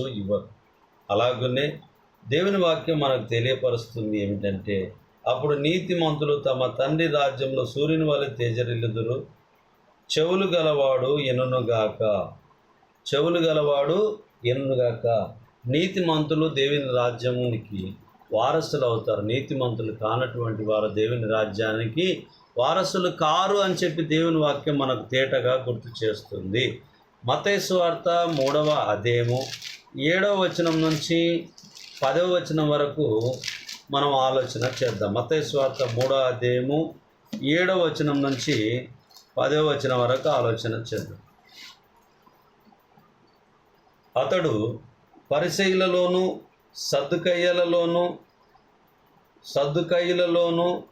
ఇవ్వరు. అలాగనే దేవుని వాక్యం మనకు తెలియపరుస్తుంది ఏమిటంటే అప్పుడు నీతిమంతులు తమ తండ్రి రాజ్యంలో సూర్యుని వల్ల తేజరిల్లుదురు. చెవులు గలవాడు ఎనుగాక చెవులు గలవాడు ఎనుగాక నీతిమంతులు దేవుని రాజ్యానికి వారసులు అవుతారు నీతిమంతులు కానటువంటి వారు దేవుని రాజ్యానికి వారసులు కారు అని చెప్పి దేవుని వాక్యం మనకు తేటగా గుర్తు చేస్తుంది. మతేశ్వార్త మూడవ అదేమో ఏడవ వచనం నుంచి పదవ వచనం వరకు మనం ఆలోచన చేద్దాం. మతేసు స్వార్థ మూడో అదేము ఏడవ వచనం నుంచి పదవ వచనం వరకు ఆలోచన చేద్దాం. అతడు పరిశైలలోను సద్దుకయ్యలలోను సద్దుకయ్యలలోను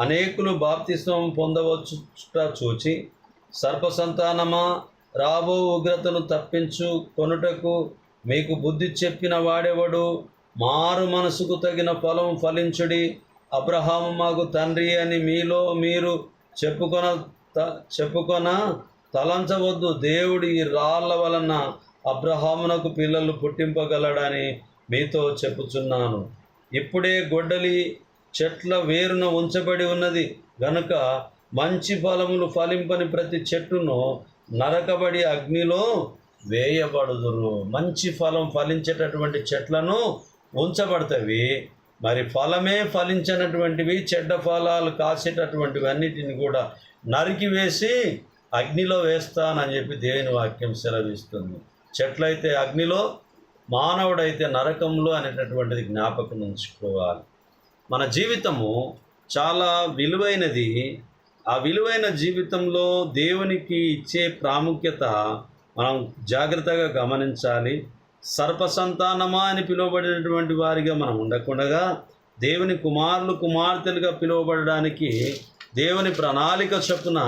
అనేకులు బాప్తిస్వం పొందవచ్చుట చూచి సర్పసంతానమా రాబో ఉగ్రతను తప్పించు కొనుటకు మీకు బుద్ధి చెప్పిన వాడెవడు? మారు మనసుకు తగిన ఫలం ఫలించుడి. అబ్రహాము మాకు తండ్రి అని మీలో మీరు చెప్పుకొన త- చెప్పుకొన తలంచవద్దు. దేవుడి ఈ రాళ్ళ వలన అబ్రహామునకు పిల్లలు పుట్టింపగలడని మీతో చెప్పుచున్నాను. ఇప్పుడే గొడ్డలి చెట్ల వేరున ఉంచబడి ఉన్నది. గనుక మంచి ఫలములు ఫలింపని ప్రతి చెట్టును నరకబడి అగ్నిలో వేయబడుదురు. మంచి ఫలం ఫలించేటటువంటి చెట్లను ఉంచబడతవి. మరి ఫలమే ఫలించినటువంటివి చెడ్డ ఫలాలు కాసేటటువంటివి అన్నిటిని కూడా నరికివేసి అగ్నిలో వేస్తానని చెప్పి దేవుని వాక్యం సెలవిస్తుంది. చెట్లయితే అగ్నిలో మానవుడైతే నరకంలో అనేటటువంటిది జ్ఞాపకం ఉంచుకోవాలి. మన జీవితము చాలా విలువైనది. ఆ విలువైన జీవితంలో దేవునికి ఇచ్చే ప్రాముఖ్యత మనం జాగ్రత్తగా గమనించాలి. సర్పసంతానమా అని పిలువబడినటువంటి వారిగా మనం ఉండకుండా దేవుని కుమారులు కుమార్తెలుగా పిలువబడడానికి దేవుని ప్రణాళిక చొప్పున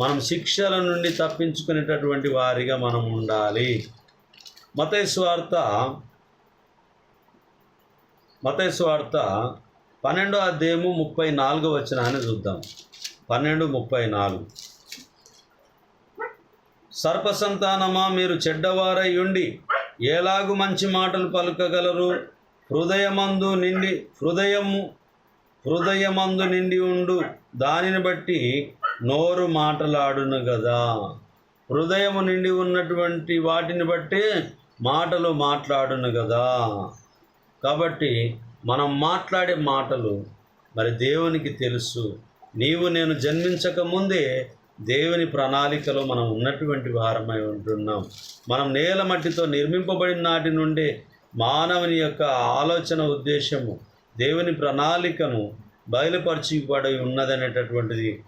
మనం శిక్షల నుండి తప్పించుకునేటటువంటి వారిగా మనం ఉండాలి. మతేశ్వార్త మతేశ్వార్త పన్నెండో అధ్యాయము ముప్పై నాలుగో వచనాన్ని చూద్దాం. పన్నెండు ముప్పై నాలుగు. సర్పసంతానమా మీరు చెడ్డవారై ఉండి ఎలాగు మంచి మాటలు పలుకగలరు? హృదయమందు నిండి హృదయము హృదయమందు నిండి ఉండు. దానిని బట్టి నోరు మాటలాడును కదా హృదయము నిండి ఉన్నటువంటి వాటిని బట్టి మాటలు మాట్లాడును కదా కాబట్టి మనం మాట్లాడే మాటలు మరి దేవునికి తెలుసు. నీవు నేను జన్మించక ముందే దేవుని ప్రణాళికలో మనం ఉన్నటువంటి వారమై ఉంటున్నాం. మనం నేల మట్టితో నిర్మింపబడిన నాటి నుండే మానవుని యొక్క ఆలోచన ఉద్దేశము దేవుని ప్రణాళికను బయలుపరచిబడి ఉన్నదనేటటువంటిది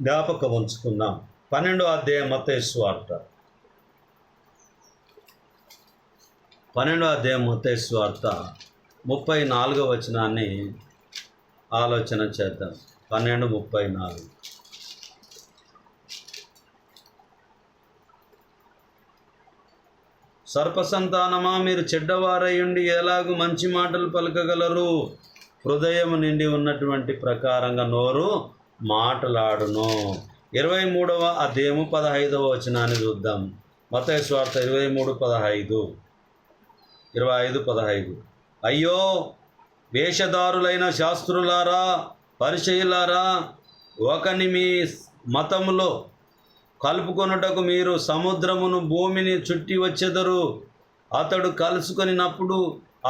జ్ఞాపకం ఉంచుకుందాం. పన్నెండో అధ్యాయం మతేశ్వార్త పన్నెండో అధ్యాయం మతేశ్వార్త ముప్పై నాలుగో వచనాన్ని ఆలోచన చేద్దాం. పన్నెండు ముప్పై నాలుగు. సర్పసంతానమా? మీరు చెడ్డవారయ్యుండి ఎలాగూ మంచి మాటలు పలకగలరు? హృదయం నిండి ఉన్నటువంటి ప్రకారంగా నోరు మాటలాడును. ఇరవై మూడవ అధ్యాయము పదహైదవ వచనాన్ని చూద్దాం. మత స్వార్థ ఇరవై మూడు పదహైదు. ఇరవై ఐదు పదహైదు. అయ్యో వేషధారులైన శాస్త్రులారా పరిచయులారా ఒకని మీ మతములో కలుపుకొనుటకు మీరు సముద్రమును భూమిని చుట్టి వచ్చెదరు. అతడు కలుసుకొనినప్పుడు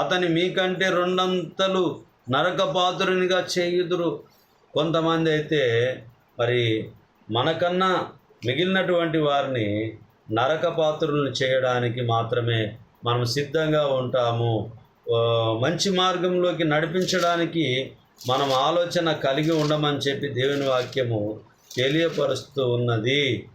అతని మీకంటే రెండంతలు నరకపాతురునిగా చేయుదురు. కొంతమంది అయితే మరి మనకన్నా మిగిలినటువంటి వారిని నరకపాత్రులను చేయడానికి మాత్రమే మనం సిద్ధంగా ఉంటాము. మంచి మార్గంలోకి నడిపించడానికి మనం ఆలోచన కలిగి ఉండమని చెప్పి దేవుని వాక్యము తెలియపరుస్తూ ఉన్నది.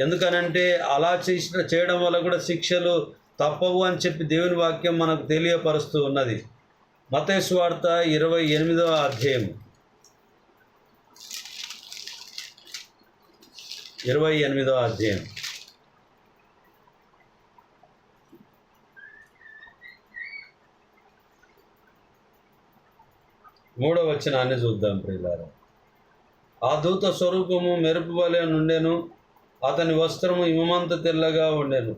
ఎందుకనంటే అలా చేసిన చేయడం వల్ల కూడా శిక్షలు తప్పవు అని చెప్పి దేవుని వాక్యం మనకు తెలియపరుస్తూ ఉన్నది. మతేశ్వార్త ఇరవై ఎనిమిదవ అధ్యాయం. ఇరవై ఎనిమిదవ అధ్యాయం. మూడవ వచనాన్ని చూద్దాం ప్రియులారా. ఆ దూత స్వరూపము మెరుపు వలె నుండెను అతని వస్త్రము హిమమంత తెల్లగా ఉండెను.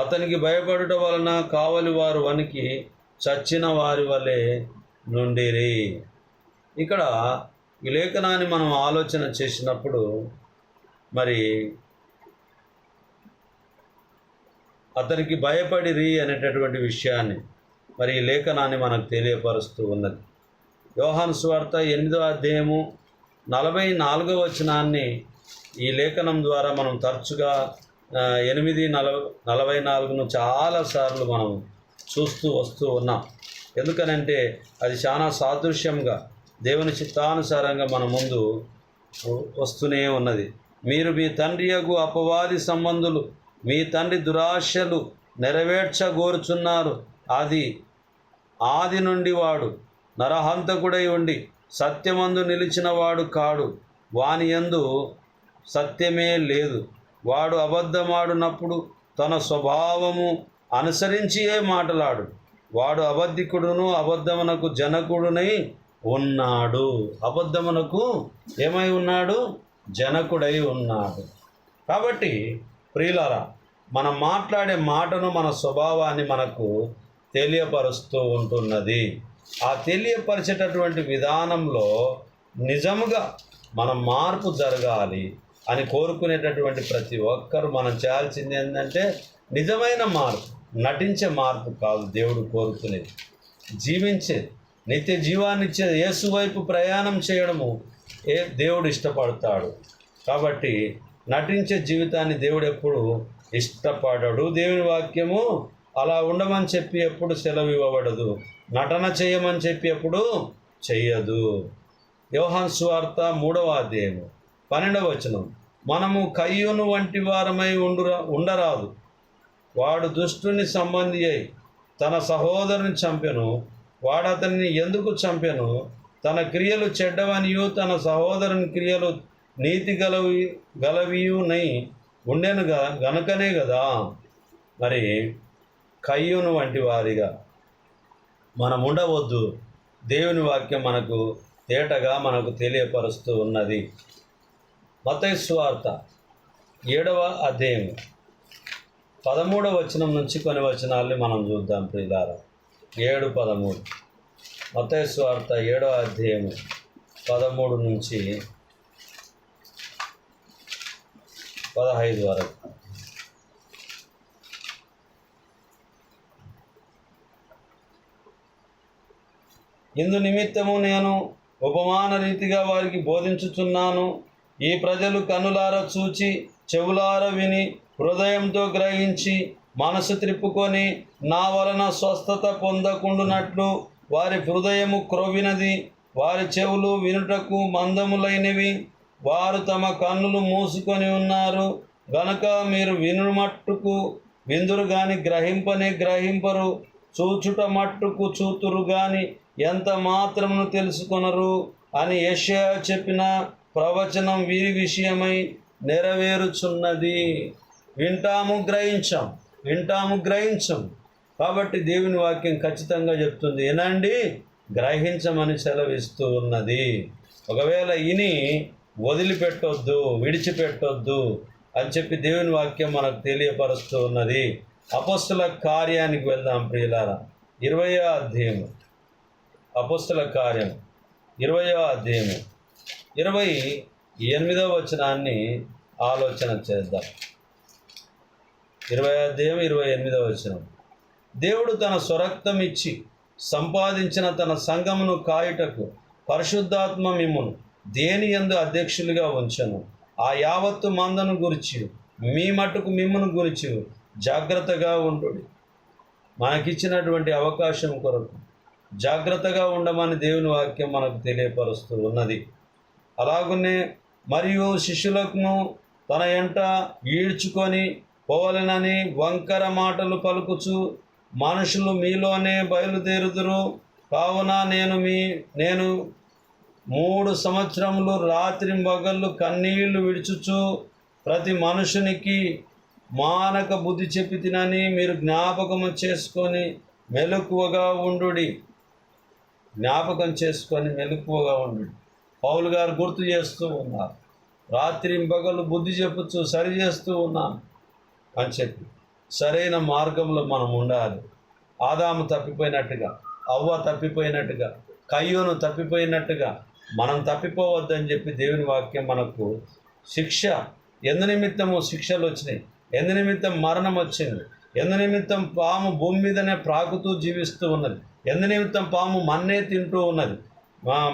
అతనికి భయపడుట వలన కావలి వారు వనికి చచ్చిన వారి వలె నుండిరి. ఇక్కడ ఈ లేఖనాన్ని మనం ఆలోచన చేసినప్పుడు మరి అతనికి భయపడిరి అనేటటువంటి విషయాన్ని మరి ఈ లేఖనాన్ని మనకు తెలియపరుస్తూ ఉన్నది. యోహాను సువార్త ఎనిమిదో అధ్యాయము నలభై నాలుగో వచనాన్ని ఈ లేఖనం ద్వారా మనం తరచుగా ఎనిమిది నలభై నలభై నాలుగును చాలాసార్లు మనం చూస్తూ వస్తూ ఉన్నాం. ఎందుకనంటే అది చాలా సాదృశ్యంగా దేవుని చిత్తానుసారంగా మన ముందు వస్తూనే ఉన్నది. మీరు మీ తండ్రి యగు అపవాది సంబంధులు మీ తండ్రి దురాశలు నెరవేర్చగోరుచున్నారు. అది ఆది నుండి వాడు నరహంతకుడై ఉండి సత్యమందు నిలిచిన వాడు కాడు. వాని యందు సత్యమే లేదు. వాడు అబద్ధమాడునప్పుడు తన స్వభావము అనుసరించియే మాటలాడు. వాడు అబద్ధికుడును అబద్ధమునకు జనకుడునై ఉన్నాడు. అబద్ధమునకు ఏమై ఉన్నాడు? జనకుడై ఉన్నాడు. కాబట్టి ప్రియులరా మనం మాట్లాడే మాటను మన స్వభావాన్ని మనకు తెలియపరుస్తూ ఉంటున్నది. ఆ తెలియపరిచేటటువంటి విధానంలో నిజముగా మన మార్పు జరగాలి అని కోరుకునేటటువంటి ప్రతి ఒక్కరు మనం చేయాల్సింది ఏంటంటే నిజమైన మార్పు నటించే మార్పు కాదు దేవుడు కోరుకునేది. జీవించేది. నిత్య జీవాన్నిచ్చేది యేసు వైపు ప్రయాణం చేయడము ఏ దేవుడు ఇష్టపడతాడు. కాబట్టి నటించే జీవితాన్ని దేవుడు ఎప్పుడు ఇష్టపడడు. దేవుని వాక్యము అలా ఉండమని చెప్పి ఎప్పుడు సెలవు ఇవ్వబడదు. నటన చేయమని చెప్పి ఎప్పుడు చెయ్యదు. యోహాన్ స్వార్త మూడవ అధ్యాయము పన్నెండవ వచనం. మనము కయ్యూను వంటి వారమై ఉండురా ఉండరాదు. వాడు దుష్టుని సంబంధి అయి తన సహోదరుని చంపెను. వాడు అతనిని ఎందుకు చంపెను? తన క్రియలు చెడ్డవనియు తన సహోదరుని క్రియలు నీతి గలవి గలవియునై ఉండెను గ- గనుకనే కదా మరి కయ్యూను వంటి వారిగా మనం ఉండవద్దు. దేవుని వాక్యం మనకు తేటగా మనకు తెలియపరుస్తూ ఉన్నది. మతైస్వార్త ఏడవ అధ్యాయం. పదమూడవ వచనం నుంచి కొన్ని వచనాల్ని మనం చూద్దాం ప్రియులారా. ఏడు పదమూడు. మతైసు ఏడవ అధ్యాయము పదమూడు నుంచి పదహైదు వరకు. ఇందు నిమిత్తము నేను ఉపమాన రీతిగా వారికి బోధించుచున్నాను. ఈ ప్రజలు కనులార చూచి చెవులార విని హృదయంతో గ్రహించి మనసు త్రిప్పుకొని నా వలన స్వస్థత పొందకుండునట్లు వారి హృదయము క్రొవ్వినది. వారి చెవులు వినుటకు మందములైనవి వారు తమ కన్నులు మూసుకొని ఉన్నారు. గనక మీరు విను మట్టుకు విందురు గాని గ్రహింపనే గ్రహింపరు. చూచుట మట్టుకు చూతురు గాని ఎంత మాత్రమును తెలుసుకొనరు? అని యషయా చెప్పిన ప్రవచనం వీరి విషయమై నెరవేరుచున్నది. వింటాము గ్రహించాం. వింటాము గ్రహించం. కాబట్టి దేవుని వాక్యం ఖచ్చితంగా చెప్తుంది. ఏనండి? గ్రహించమని సెలవిస్తూ ఉన్నది. ఒకవేళ ఇని వదిలిపెట్టొద్దు విడిచిపెట్టొద్దు అని చెప్పి దేవుని వాక్యం మనకు తెలియపరుస్తూ ఉన్నది. అపస్తుల కార్యానికి వెళ్దాం ప్రియులారా. ఇరవయో అధ్యయము. అపస్తుల కార్యం. ఇరవయో అధ్యాయము. ఇరవై ఎనిమిదవ వచనాన్ని ఆలోచన చేద్దాం. ఇరవై అధ్యాయం ఇరవై ఎనిమిదవ వచనం. దేవుడు తన స్వరక్తం ఇచ్చి సంపాదించిన తన సంఘమును కాయుటకు పరిశుద్ధాత్మ మిమ్మును దేని యందు అధ్యక్షులుగా ఉంచను? ఆ యావత్తు మందను గురించి మీ మట్టుకు మిమ్మును గురించి జాగ్రత్తగా ఉండు. మనకిచ్చినటువంటి అవకాశం కొరకు జాగ్రత్తగా ఉండమని దేవుని వాక్యం మనకు తెలియపరుస్తూ ఉన్నది. అలాగునే మరియు శిష్యులకు తన ఎంట ఈడ్చుకొని పోవలనని వంకర మాటలు పలుకుచు మనుషులు మీలోనే బయలుదేరుదురు. కావున నేను మీ నేను మూడు సంవత్సరములు రాత్రి మగళ్ళు కన్నీళ్ళు విడుచుచు ప్రతి మనుషునికి మానక బుద్ధి చెప్పి తినని మీరు జ్ఞాపకము చేసుకొని మెలకువగా ఉండుడి. జ్ఞాపకం చేసుకొని మెలకువగా ఉండు పౌలు గారు గుర్తు చేస్తూ ఉన్నారు. రాత్రి పగలు బుద్ధి చెప్పుచ్చు సరి చేస్తూ ఉన్నాను అని చెప్పి. సరైన మార్గంలో మనం ఉండాలి. ఆదాము తప్పిపోయినట్టుగా అవ్వ తప్పిపోయినట్టుగా కయ్యోను తప్పిపోయినట్టుగా మనం తప్పిపోవద్దని చెప్పి దేవుని వాక్యం మనకు శిక్ష. ఎందు నిమిత్తము శిక్షలు వచ్చినాయి. ఎందు నిమిత్తం మరణం వచ్చింది. ఎందు నిమిత్తం పాము భూమి మీదనే ప్రాకుతూ జీవిస్తూ ఉన్నది. ఎందు నిమిత్తం పాము మన్నే తింటూ ఉన్నది.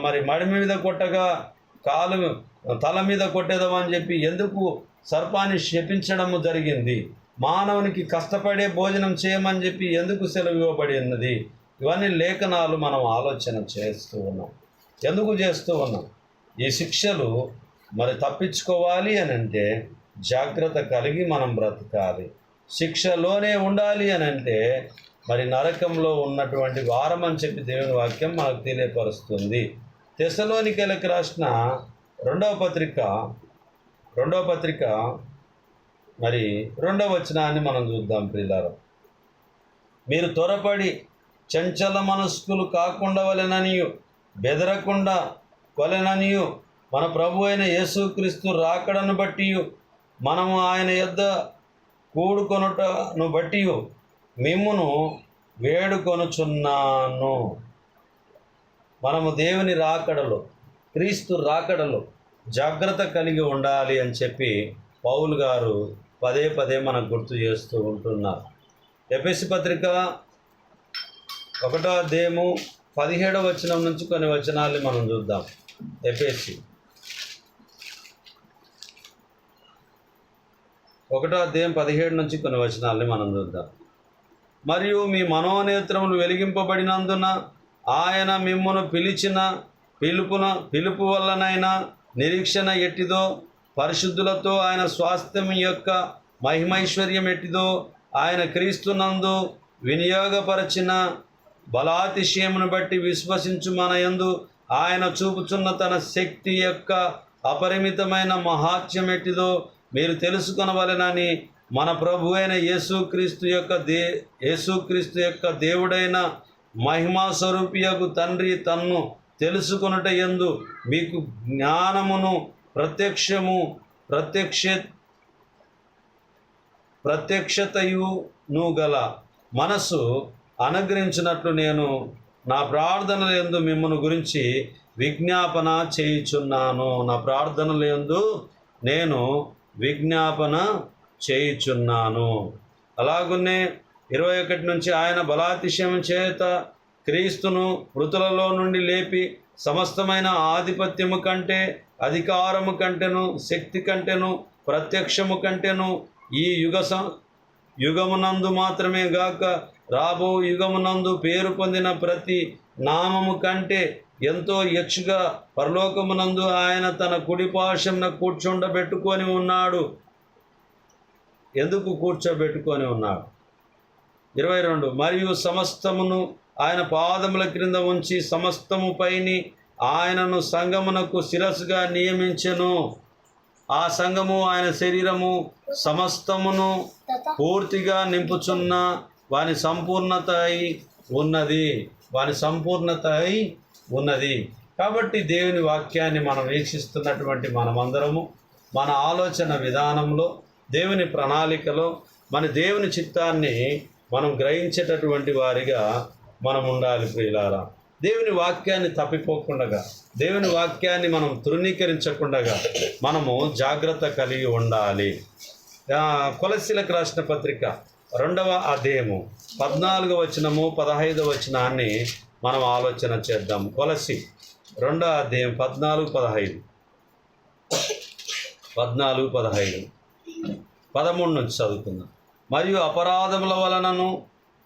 మరి మడి మీద కొట్టగా కాలు తల మీద కొట్టేదామని చెప్పి ఎందుకు సర్పాన్ని శపించడము జరిగింది? మానవునికి కష్టపడే భోజనం చేయమని చెప్పి ఎందుకు సెలవు ఇవ్వబడి ఉన్నది ఇవన్నీ లేఖనాలు మనం ఆలోచన చేస్తూ ఉన్నాం. ఎందుకు చేస్తూ ఉన్నాం? ఈ శిక్షలు మరి తప్పించుకోవాలి అని అంటే జాగ్రత్త కలిగి మనం బ్రతకాలి. శిక్షలోనే ఉండాలి అని అంటే మరి నరకంలో ఉన్నటువంటి వారం అని చెప్పి దేవుని వాక్యం మనకు తెలియపరుస్తుంది. తెసలోనికలకు రాసిన రెండవ పత్రిక రెండవ పత్రిక మరి రెండవ వచనాన్ని మనం చూద్దాం ప్రియులారా. మీరు త్వరపడి చంచల మనస్కులు కాకుండా వలెననియు బెదరకుండా వలెననియు మన ప్రభు అయిన యేసుక్రీస్తు రాకడను బట్టి మనము ఆయన యొద్ద కూడుకొనుటను బట్టి మిమ్మును వేడుకొనుచున్నాను. మనము దేవుని రాకడలో క్రీస్తు రాకడలో జాగ్రత్త కలిగి ఉండాలి అని చెప్పి పౌలు గారు పదే పదే మనకు గుర్తు చేస్తూ ఉంటున్నారు. ఎపిసి పత్రిక ఒకటో అధ్యాయము పదిహేడవ వచనం నుంచి కొన్ని వచనాల్ని మనం చూద్దాం. ఎపిసి ఒకటో అధ్యాయం పదిహేడు నుంచి కొన్ని వచనాలని మనం చూద్దాం. మరియు మీ మనోనేత్రములు వెలిగింపబడినందున ఆయన మిమ్మను పిలిచిన పిలుపున పిలుపు వల్లనైనా నిరీక్షణ ఎట్టిదో పరిశుద్ధులతో ఆయన స్వాస్థ్యం యొక్క మహిమైశ్వర్యం ఎట్టిదో ఆయన క్రీస్తునందు వినియోగపరచిన బలాతిశయమును బట్టి విశ్వసించు మన యందు ఆయన చూపుచున్న తన శక్తి యొక్క అపరిమితమైన మహాత్యం ఎట్టిదో మీరు తెలుసుకొనవలెనని మన ప్రభు అయిన యేసుక్రీస్తు యొక్క దే యేసుక్రీస్తు యొక్క దేవుడైన మహిమా స్వరూపియకు తండ్రి తన్ను తెలుసుకొనుట యందు మీకు జ్ఞానమును ప్రత్యక్షము ప్రత్యక్ష ప్రత్యక్షతయును గల మనసు అనుగ్రహించినట్లు నేను నా ప్రార్థనల యందు మిమ్మల్ని గురించి విజ్ఞాపన చేయుచున్నాను. నా ప్రార్థనలందు నేను విజ్ఞాపన చేయుచున్నాను. అలాగునే ఇరవై ఒకటి నుంచి ఆయన బలాతిశయం చేత క్రీస్తును మృతులలో నుండి లేపి సమస్తమైన ఆధిపత్యము కంటే అధికారము కంటేను శక్తి కంటేను ప్రత్యక్షము కంటేను ఈ యుగ యుగమునందు మాత్రమే గాక రాబో యుగమునందు పేరు పొందిన ప్రతి నామము కంటే ఎంతో హెచ్చుగా పరలోకమునందు ఆయన తన కుడిపాశంన కూర్చుండబెట్టుకొని ఉన్నాడు. ఎందుకు కూర్చోబెట్టుకొని ఉన్నాడు? ఇరవై రెండు. మరియు సమస్తమును ఆయన పాదముల క్రింద ఉంచి సమస్తము పైని ఆయనను సంగమునకు శిరస్సుగా నియమించెను. ఆ సంఘము ఆయన శరీరము సమస్తమును పూర్తిగా నింపుచున్న వాని సంపూర్ణత అయి ఉన్నది. వాని సంపూర్ణత అయి ఉన్నది. కాబట్టి దేవుని వాక్యాన్ని మనం వీక్షిస్తున్నటువంటి మనమందరము మన ఆలోచన విధానంలో దేవుని ప్రణాళికలో మన దేవుని చిత్తాన్ని మనం గ్రహించేటటువంటి వారిగా మనం ఉండాలి ప్రియులారా. దేవుని వాక్యాన్ని తప్పిపోకుండా దేవుని వాక్యాన్ని మనం తృణీకరించకుండా మనము జాగ్రత్త కలిగి ఉండాలి. కొలసిలకు రాసిన పత్రిక రెండవ అధ్యయము పద్నాలుగవ వచనము పదహైదవ వచనాన్ని మనం ఆలోచన చేద్దాం. కొలసి రెండవ అధ్యాయం పద్నాలుగు పదహైదు. పద్నాలుగు పదహైదు. పదమూడు నుంచి చదువుకుందాం. మరియు అపరాధముల వలనను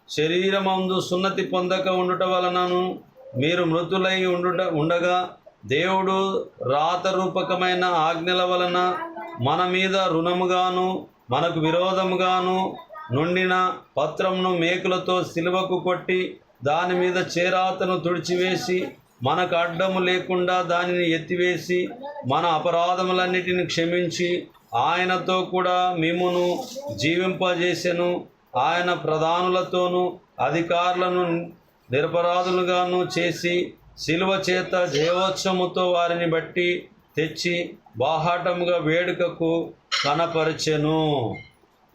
శరీరమందు సున్నతి పొందక ఉండుట వలనను మీరు మృతులై ఉండుట ఉండగా దేవుడు రాతరూపకమైన ఆజ్ఞల వలన మన మీద రుణముగాను మనకు విరోధముగాను నుండిన పత్రంను మేకులతో సిలువకు కొట్టి దాని మీద చేరాతను తుడిచివేసి మనకు అడ్డము లేకుండా దానిని ఎత్తివేసి మన అపరాధములన్నిటిని క్షమించి ఆయనతో కూడా మిమ్మును జీవింపజేసెను. ఆయన ప్రధానులతోనూ అధికారులను నిరపరాధులుగాను చేసి శిలువ చేత జయోత్సవముతో వారిని బట్టి తెచ్చి బాహాటముగా వేడుకకు కనపరచెను.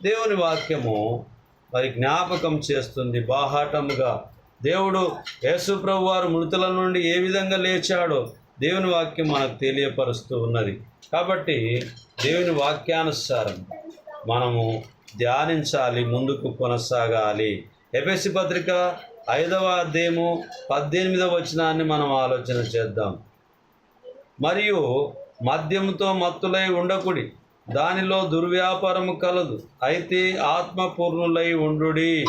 దేవుని వాక్యము మరి జ్ఞాపకం చేస్తుంది బాహాటముగా. దేవుడు యేసుప్రభు వారు మృతుల నుండి ఏ విధంగా లేచాడో దేవుని వాక్యం మనకు తెలియపరుస్తూ ఉన్నది. కాబట్టి దేవుని వాక్యానుసారం మనము ధ్యానించాలి ముందుకు కొనసాగాలి. ఎఫెసి పత్రిక ఐదవ అధ్యాయము పద్దెనిమిదవ వచనాన్ని మనం ఆలోచన చేద్దాం. మరియు మద్యముతో మత్తులై ఉండకుడి దానిలో దుర్వ్యాపారము కలదు. అయితే ఆత్మపూర్ణులై ఉండుడి.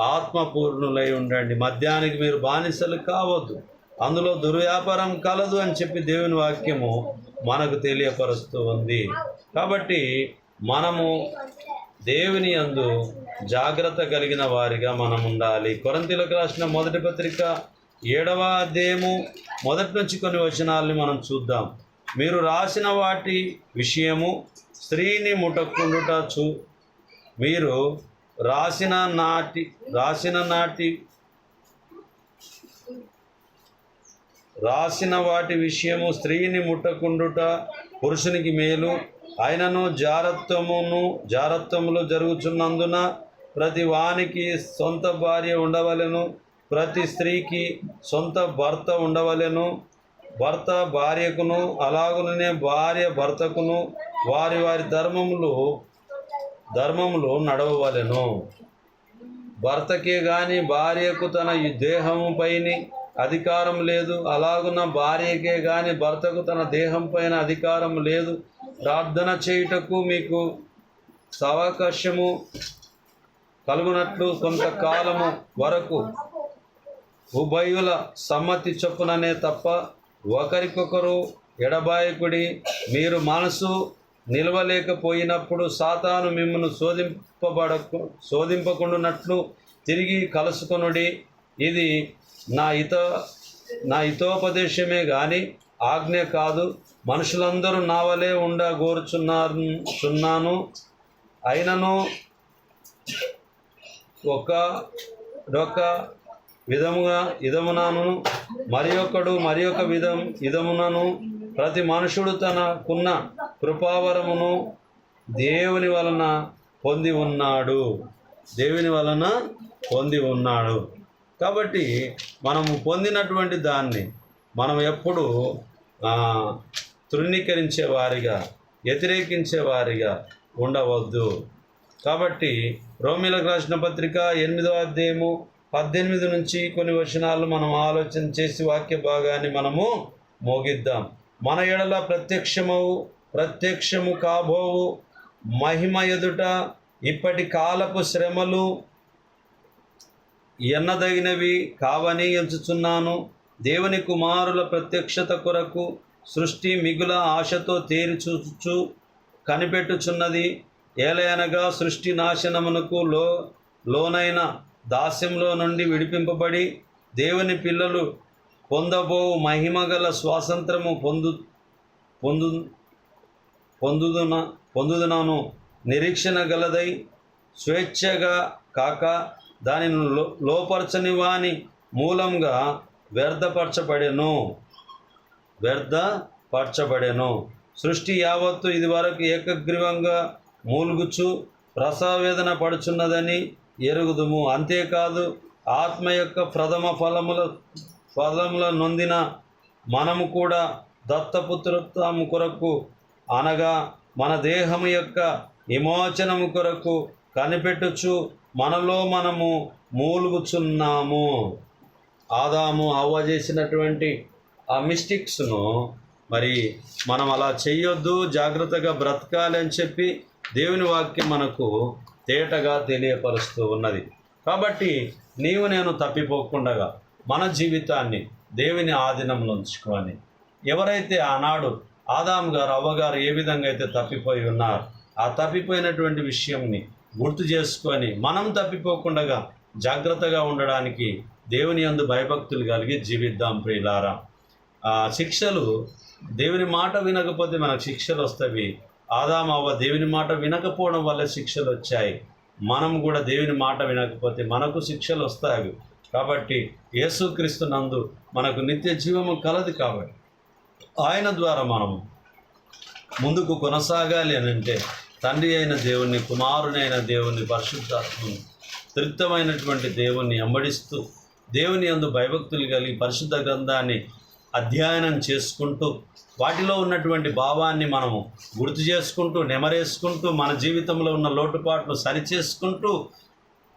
ఆత్మపూర్ణులై ఉండండి. మద్యానికి మీరు బానిసలు కావద్దు. అందులో దుర్వ్యాపారం కలదు అని చెప్పి దేవుని వాక్యము మనకు తెలియపరుస్తూ ఉంది. కాబట్టి మనము దేవుని అందు జాగ్రత్త కలిగిన వారిగా మనం ఉండాలి. కొరంతిలకు రాసిన మొదటి పత్రిక ఏడవ అధ్యాయము మొదటి నుంచి కొన్ని వచనాలని మనం చూద్దాం. మీరు రాసిన వాటి విషయము స్త్రీని ముట్టకుండుట చూ మీరు రాసిన నాటి రాసిన నాటి రాసిన వాటి విషయము స్త్రీని ముట్టకుండుట పురుషునికి మేలు. ఆయనను జారత్వమును జారత్వములు జరుగుచున్నందున ప్రతి వానికి సొంత భార్య ఉండవలెను ప్రతి స్త్రీకి సొంత భర్త ఉండవలెను. భర్త భార్యకును అలాగుననే భార్య భర్తకును వారి వారి ధర్మములు ధర్మంలో నడవవలెను. భర్తకే గాని భార్యకు తన దేహంపైని అధికారం లేదు. అలాగున్న భార్యకే గాని భర్తకు తన దేహం పైన అధికారం లేదు. ప్రార్థన చేయుటకు మీకు సవకాశము కలుగునట్లు కొంతకాలము వరకు ఉభయుల సమ్మతి చొప్పుననే తప్ప ఒకరికొకరు ఎడబాయకుడి మీరు మనసు నిలవలేకపోయినప్పుడు సాతాను మిమ్మల్ని శోధింపబడకు శోధింపకుండానట్లు తిరిగి కలుసుకొనుడి. ఇది నా హిత నా హితోపదేశమే కానీ ఆజ్ఞ కాదు. మనుషులందరూ నా వలే ఉండగోరుచున్నారు చున్నాను అయినను ఒక ఒక విధముగా ఇదమునాను మరి ఒకడు మరి ఒక విధం ఇదమునను ప్రతి మనుషుడు తనకున్న కృపావరమును దేవుని వలన పొంది ఉన్నాడు. దేవుని వలన పొంది ఉన్నాడు. కాబట్టి మనము పొందినటువంటి దాన్ని మనం ఎప్పుడు తృణీకరించే వారిగా వ్యతిరేకించే వారిగా ఉండవద్దు. కాబట్టి రోమిలకు రాసిన పత్రిక ఎనిమిదో అధ్యాయము పద్దెనిమిది నుంచి కొన్ని వచనాలు మనం ఆలోచన చేసి వాక్య భాగాన్ని మనము మోగిద్దాం. మన ఎడల ప్రత్యక్షమవు ప్రత్యక్షము కాబోవు. మహిమ ఎదుట ఇప్పటి కాలపు శ్రమలు ఎన్నదగినవి కావని ఎంచుచున్నాను. దేవుని కుమారుల ప్రత్యక్షత కొరకు సృష్టి మిగుల ఆశతో తేరి కనిపెట్టుచున్నది. ఏలయనగా సృష్టి నాశనమునకు లో లోనైన దాస్యంలో నుండి విడిపింపబడి దేవుని పిల్లలు పొందబో మహిమగల స్వాతంత్రము పొందు పొందు పొందుదున పొందుదునను. నిరీక్షణ గలదై స్వేచ్ఛగా కాక దానిని లో లోపరచని వాని మూలంగా వ్యర్థపరచబడెను. వ్యర్థపరచబడెను. సృష్టి యావత్తు ఇదివరకు ఏకగ్రీవంగా మూలుగుచు ప్రసావేదన పడుచున్నదని ఎరుగుదుము. అంతేకాదు ఆత్మ యొక్క ప్రథమ ఫలముల పదంలో నొందిన మనము కూడా దత్తపుత్రత్వము కొరకు అనగా మన దేహము యొక్క విమోచనము కొరకు కనిపెట్టుచు మనలో మనము మూలుగుచున్నాము. ఆదాము అవ్వ చేసినటువంటి ఆ మిస్టేక్స్ను మరి మనం అలా చేయొద్దు జాగ్రత్తగా బ్రతకాలి అని చెప్పి దేవుని వాక్యం మనకు తేటగా తెలియపరుస్తూ ఉన్నది. కాబట్టి నీవు నేను తప్పిపోకుండగా మన జీవితాన్ని దేవుని ఆధీనంలో ఉంచుకొని ఎవరైతే ఆనాడు ఆదాం గారు అవ్వగారు ఏ విధంగా అయితే తప్పిపోయి ఉన్నారు ఆ తప్పిపోయినటువంటి విషయంని గుర్తు చేసుకొని మనం తప్పిపోకుండా జాగ్రత్తగా ఉండడానికి దేవుని అందు భయభక్తులు కలిగి జీవిద్దాం ప్రియులారా. ఆ శిక్షలు దేవుని మాట వినకపోతే మనకు శిక్షలు వస్తాయి ఆదాం అవ్వ దేవుని మాట వినకపోవడం వల్ల శిక్షలు వచ్చాయి. మనం కూడా దేవుని మాట వినకపోతే మనకు శిక్షలు వస్తాయి. కాబట్టి యేసుక్రీస్తు నందు మనకు నిత్య జీవము కలదు కాబట్టి ఆయన ద్వారా మనము ముందుకు కొనసాగాలి అని అంటే తండ్రి అయిన దేవుణ్ణి కుమారునైన దేవుణ్ణి పరిశుద్ధాత్మను తృప్తమైనటువంటి దేవుణ్ణి అంబడిస్తూ దేవుని యందు భయభక్తులు కలిగి పరిశుద్ధ గ్రంథాన్ని అధ్యయనం చేసుకుంటూ వాటిలో ఉన్నటువంటి భావాన్ని మనము గుర్తు చేసుకుంటూ నెమరేసుకుంటూ మన జీవితంలో ఉన్న లోటుపాట్లు సరిచేసుకుంటూ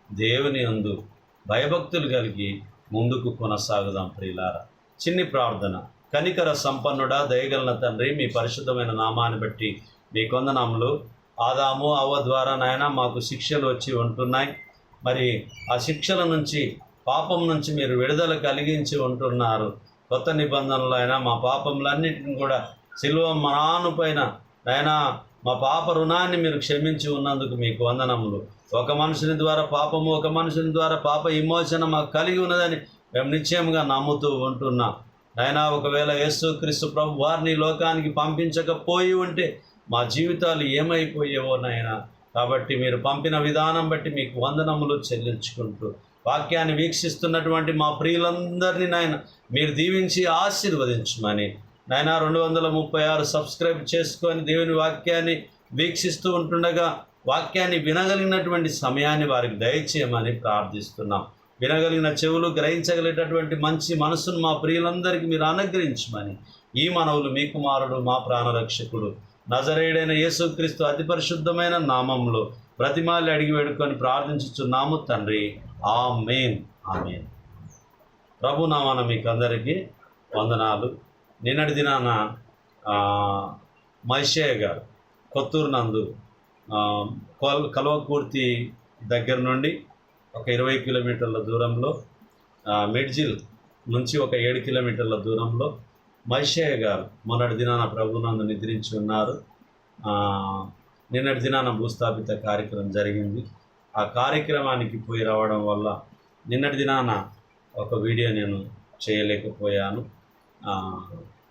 దేవుని యందు భయభక్తులు కలిగి ముందుకు కొనసాగుదాం ప్రియులారా. చిన్ని ప్రార్థన. కనికర సంపన్నుడా దయగలన తండ్రి మీ పరిశుద్ధమైన నామాన్ని బట్టి మీ కొందనములు. ఆదాము అవ్వ ద్వారా నాయన మాకు శిక్షలు వచ్చి ఉంటున్నాయి. మరి ఆ శిక్షల నుంచి పాపం నుంచి మీరు విడుదల కలిగించి ఉంటున్నారు. కొత్త నిబంధనలు అయినా మా పాపములన్నిటిని కూడా సిల్వ మనాను పైన నాయనా మా పాప రుణాన్ని మీరు క్షమించి ఉన్నందుకు మీకు వందనములు. ఒక మనుషుని ద్వారా పాపము ఒక మనుషుని ద్వారా పాప విమోచన మాకు కలిగి ఉన్నదని మేము నిశ్చయంగా నమ్ముతూ ఉంటున్నాం. అయినా ఒకవేళ యేసు క్రీస్తు ప్రభు వారిని లోకానికి పంపించకపోయి ఉంటే మా జీవితాలు ఏమైపోయేవో నాయనా? కాబట్టి మీరు పంపిన విధానం బట్టి మీకు వందనములు చెల్లించుకుంటూ వాక్యాన్ని వీక్షిస్తున్నటువంటి మా ప్రియులందరినీ నాయన మీరు దీవించి ఆశీర్వదించమని. నాయన రెండు వందల ముప్పై ఆరు సబ్స్క్రైబ్ చేసుకొని దేవుని వాక్యాన్ని వీక్షిస్తూ ఉంటుండగా వాక్యాన్ని వినగలిగినటువంటి సమయాన్ని వారికి దయచేయమని ప్రార్థిస్తున్నాం. వినగలిగిన చెవులు గ్రహించగలిగేటటువంటి మంచి మనసును మా ప్రియులందరికీ మీరు అనుగ్రహించమని ఈ మనవులు మీ కుమారుడు మా ప్రాణరక్షకుడు. నజరేయుడైన యేసుక్రీస్తు అతి పరిశుద్ధమైన నామంలో ప్రతిమాలి అడిగి వేడుకొని ప్రార్థించుచున్నాము తండ్రి. ఆ మేన్ ఆ ప్రభు ప్రభునామాన మీకు అందరికీ వందనాలు. నిన్నటి దినాన మహిషయ్య మైషయ్య గారు కొత్తూరు నందు కల్వకూర్తి దగ్గర నుండి ఒక ఇరవై కిలోమీటర్ల దూరంలో మెడ్జిల్ నుంచి ఒక ఏడు కిలోమీటర్ల దూరంలో మైషయ్య గారు మొన్నటి దినాన ప్రభునందు నిద్రించి ఉన్నారు. నిన్నటి దినాన భూస్థాపిత కార్యక్రమం జరిగింది. ఆ కార్యక్రమానికి పోయి రావడం వల్ల నిన్నటి దినాన ఒక వీడియో నేను చేయలేకపోయాను.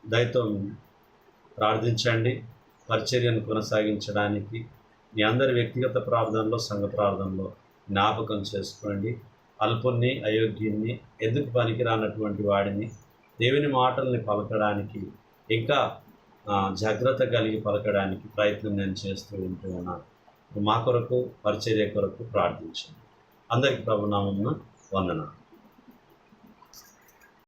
దయతో ప్రార్థించండి. పరిచర్యను కొనసాగించడానికి మీ అందరి వ్యక్తిగత ప్రార్థనలో సంఘ ప్రార్థనలో జ్ఞాపకం చేసుకోండి. అల్పుణ్ణి అయోగ్యుణ్ణి ఎందుకు పనికిరానటువంటి వాడిని దేవుని మాటల్ని పలకడానికి ఇంకా జాగ్రత్త కలిగి పలకడానికి ప్రయత్నం నేను చేస్తూ ఉంటూ ఉన్నాను. మా కొరకు పరిచర్య కొరకు ప్రార్థించండి. అందరికీ ప్రభునామం వందనాలు.